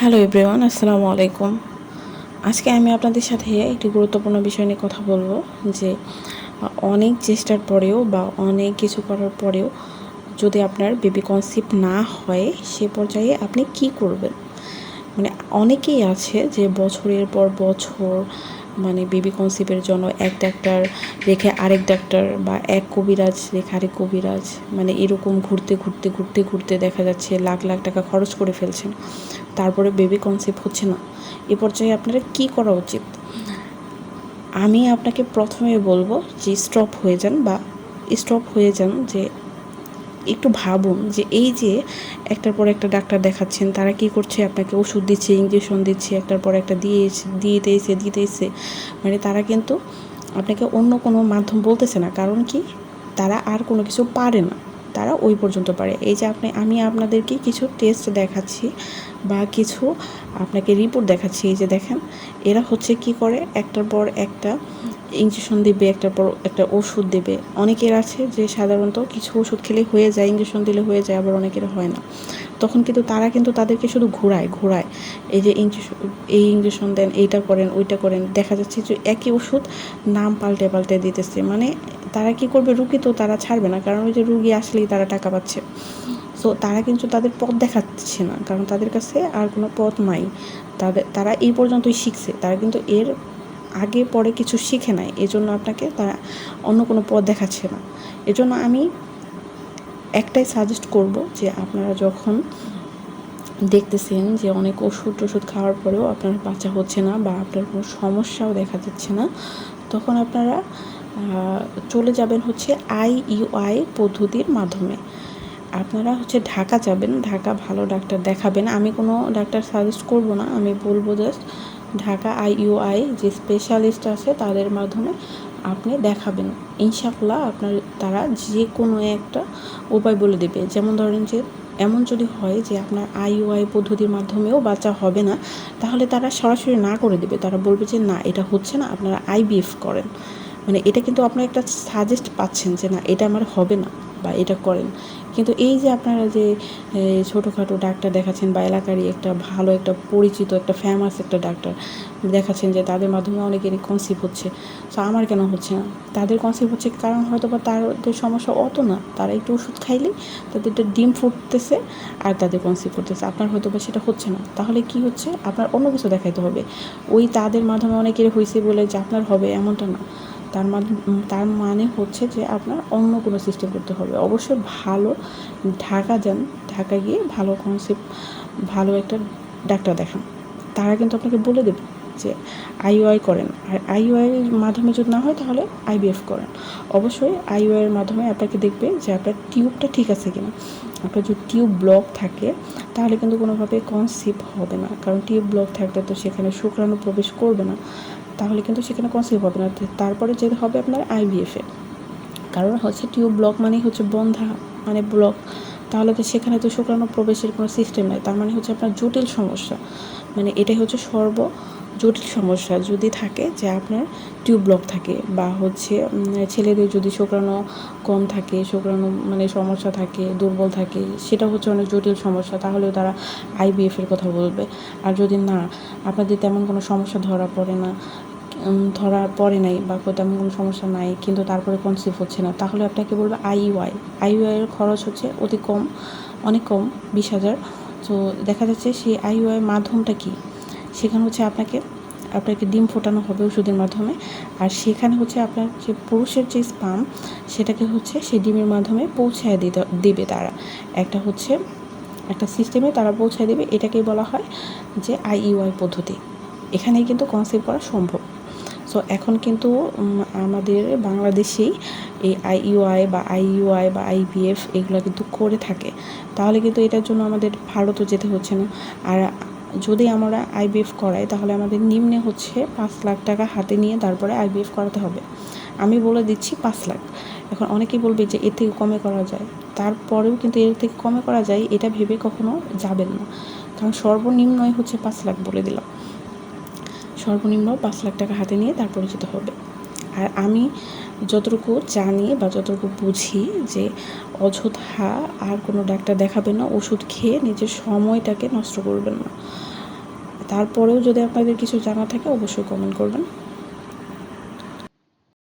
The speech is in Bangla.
হ্যালো এভরিওয়ান আসসালামু আলাইকুম আজকে আমি আপনাদের সাথে একটি গুরুত্বপূর্ণ বিষয় নিয়ে কথা বলব যে, অনেক চেষ্টার পরেও বা অনেক কিছু করার পরেও যদি আপনার বেবি কনসিপ্ট না হয়, সে পর্যায়ে আপনি কি করবেন? মানে অনেকেই আছে যে বছরের পর বছর মানে বেবি কনসিপের জন্য এক ডাক্তার রেখে আরেক ডাক্তার বা এক কবিরাজ রেখে আরেক কবিরাজ মানে এরকম ঘুরতে ঘুরতে ঘুরতে ঘুরতে দেখা যাচ্ছে লাখ লাখ টাকা খরচ করে ফেলছেন। তারপরে বেবি কনসেপ্ট হচ্ছে না। এ পর্যায়ে আপনারা কি করা উচিত? আমি আপনাকে প্রথমে বলব যে স্টপ হয়ে যান বা স্টপ হয়ে যান যে একটু ভাবুন যে এই যে একটার পর একটা ডাক্তার দেখাচ্ছেন, তারা কি করছে? আপনাকে ওষুধ দিচ্ছে ইঞ্জেকশন দিচ্ছে, একটার পর একটা দিয়ে দিতেছে দিতেছে মানে তারা কিন্তু আপনাকে অন্য কোনো মাধ্যম বলতেছে না। কারণ কি? তারা আর কোনো কিছু পারে না। তারা ওই পর্যন্ত পারে। এই যে আপনি, আমি আপনাদেরকে কিছু টেস্ট দেখাচ্ছি বা কিছু আপনাকে রিপোর্ট দেখাচ্ছি। এই যে দেখেন, এরা হচ্ছে কি করে? একটার পর একটা ইঞ্জেকশন দেবে, একটার পর একটা ওষুধ দেবে। অনেকের আছে যে সাধারণত কিছু ওষুধ খেলে হয়ে যায় ইঞ্জেকশন দিলে হয়ে যায়, আবার অনেকের হয় না। তখন কিন্তু তারা কিন্তু তাদেরকে শুধু ঘোরায় ঘোরায়। এই যে ইঞ্জেকশন এই ইঞ্জেকশন দেন, এইটা করেন, ওইটা করেন। দেখা যাচ্ছে যে একই ওষুধ নাম পাল্টে পাল্টে দিতেছে। মানে তারা কি করবে? রুগী তো তারা ছাড়বে না, কারণ ওই যে রুগী আসলেই তারা টাকা পাচ্ছে। সো তারা কিন্তু তাদের পথ দেখাচ্ছে না, কারণ তাদের কাছে আর কোনো পথ নাই। তাদের, তারা এই পর্যন্তই শিখছে, তারা কিন্তু এর আগে পরে কিছু শিখে নাই, এজন্য আপনাকে তারা অন্য কোনো পথ দেখাচ্ছে না। এজন্য আমি একটাই সাজেস্ট করব যে আপনারা যখন দেখতেছেন যে অনেক ওষুধ টষুধ খাওয়ার পরেও আপনার বাচ্চা হচ্ছে না বা আপনার কোনো সমস্যাও দেখা যাচ্ছে না, তখন আপনারা চলে যাবেন হচ্ছে আই ইউআই পদ্ধতির মাধ্যমে। আপনারা হচ্ছে ঢাকা যাবেন, ঢাকা ভালো ডাক্তার দেখাবেন। আমি কোনো ডাক্তার সাজেস্ট করব না, আমি বলব জাস্ট ঢাকা আইইউআই যে স্পেশালিস্ট আছে তাদের মাধ্যমে আপনি দেখাবেন। ইনশাল্লাহ আপনার, তারা যে কোনো একটা উপায় বলে দেবে। যেমন ধরেন যে, এমন যদি হয় যে আপনার আইইউআই পদ্ধতির মাধ্যমেও বাচ্চা হবে না, তাহলে তারা সরাসরি না করে দেবে। তারা বলবে যে, না, এটা হচ্ছে না, আপনারা আইবিএফ করেন। মানে এটা কিন্তু আপনার একটা সাজেস্ট পাচ্ছেন যে না, এটা আমার হবে না বা এটা করেন। কিন্তু এই যে আপনারা যে ছোটোখাটো ডাক্তার দেখাচ্ছেন বা এলাকারই একটা ভালো একটা পরিচিত একটা ফেমাস একটা ডাক্তার দেখাচ্ছেন যে তাদের মাধ্যমে অনেকেরই কনসিভ হচ্ছে। তো আমার কেন হচ্ছে না? তাদের কনসিভ হচ্ছে কারণ হয়তো বা তাদের সমস্যা অত না। তারা একটু ওষুধ খাইলেই তাদের একটা ডিম ফুটতেছে আর তাদের কনসিভ করতেছে। আপনার হয়তো বা সেটা হচ্ছে না। তাহলে কি হচ্ছে? আপনার অন্য কিছু দেখাইতে হবে। ওই তাদের মাধ্যমে অনেকের হয়েছে বলে যে আপনার হবে এমনটা না। তার তার মানে হচ্ছে যে আপনার অন্য কোনো সিস্টেম করতে হবে। অবশ্যই ভালো ঢাকা যান, ঢাকা গিয়ে ভালো কনসেপ্ট ভালো একটা ডাক্তার দেখান। তারা কিন্তু আপনাকে বলে দেবে যে আইওআই করেন। আর আইওআইয়ের মাধ্যমে যদি না হয় তাহলে আইবিএফ করেন। অবশ্যই আইওআইয়ের মাধ্যমে আপনাকে দেখবে যে আপনার টিউবটা ঠিক আছে কিনা। আপনার যদি টিউব ব্লক থাকে তাহলে কিন্তু কোনোভাবে কনসিভ হবে না। কারণ টিউব ব্লক থাকলে তো সেখানে শুক্রাণু প্রবেশ করবে না। তাহলে কিন্তু সেখানে কনসিভ হবে না। তারপরে যেতে হবে আপনার আইভিএফে কারণ হচ্ছে টিউব ব্লক মানেই হচ্ছে বন্ধা মানে ব্লক তাহলে তো সেখানে তো শুক্রাণু প্রবেশের কোনো সিস্টেম নেই। তার মানে হচ্ছে আপনার জটিল সমস্যা। মানে এটাই হচ্ছে সর্ব জটিল সমস্যা যদি থাকে যে আপনার টিউব ব্লক থাকে বা হচ্ছে ছেলেদের যদি শুক্রাণু কম থাকে, শুক্রাণু মানে সমস্যা থাকে, দুর্বল থাকে, সেটা হচ্ছে অনেক জটিল সমস্যা। তাহলেও তারা আইবিএফের কথা বলবে। আর যদি না, আপনাদের তেমন কোনো সমস্যা ধরা পড়ে না। ধরা পড়ে নাই বা তেমন কোনো সমস্যা নাই, কিন্তু তারপরে কনসিভ হচ্ছে না। তাহলে আপনাকে বলবে আইইউআই আইইউআইয়ের খরচ হচ্ছে অতি কম, অনেক কম, বিশ হাজার। তো দেখা যাচ্ছে সেই আইইউআই মাধ্যমটা কি? সেখানে হচ্ছে আপনাকে আপনাকে ডিম ফোটানো হবে ওষুধের মাধ্যমে। আর সেখানে হচ্ছে আপনার যে পুরুষের যে স্পাম সেটাকে হচ্ছে সেই ডিমের মাধ্যমে পৌঁছায় দিতে, দেবে তারা। একটা হচ্ছে, একটা সিস্টেমে তারা পৌঁছায় দেবে, এটাকেই বলা হয় যে আইইউআই পদ্ধতি। এখানেই কিন্তু কনসেপ্ট করা সম্ভব। সো এখন কিন্তু আমাদের বাংলাদেশেই এই আইইউআই বা আইইউআই বা আইবিএফ এগুলো কিন্তু করে থাকে। তাহলে কিন্তু এটার জন্য আমাদের ভারতও যেতে হচ্ছে না। আর যদি আমরা আইবিএফ করাই, তাহলে আমাদের নিম্নে হচ্ছে পাঁচ লাখ টাকা হাতে নিয়ে তারপরে আইবিএফ করাতে হবে। আমি বলে দিচ্ছি পাঁচ লাখ। এখন অনেকেই বলবে যে এর থেকে কমে করা যায়। তারপরেও কিন্তু এর থেকে কমে করা যায়, এটা ভেবে কখনো যাবেন না। কারণ সর্বনিম্নই হচ্ছে পাঁচ লাখ বলে দিলাম। সর্বনিম্ন পাঁচ লাখ টাকা হাতে নিয়ে তার পরিচিত হবে। আর আমি যতটুকু জানি বা যতটুকু বুঝি যে অযথা আর কোনো ডাক্তার দেখাবে না, ওষুধ খেয়ে নিজের সময়টাকে নষ্ট করবেন না। তারপরেও যদি আপনাদের কিছু জানা থাকে, অবশ্যই কমেন্ট করবেন।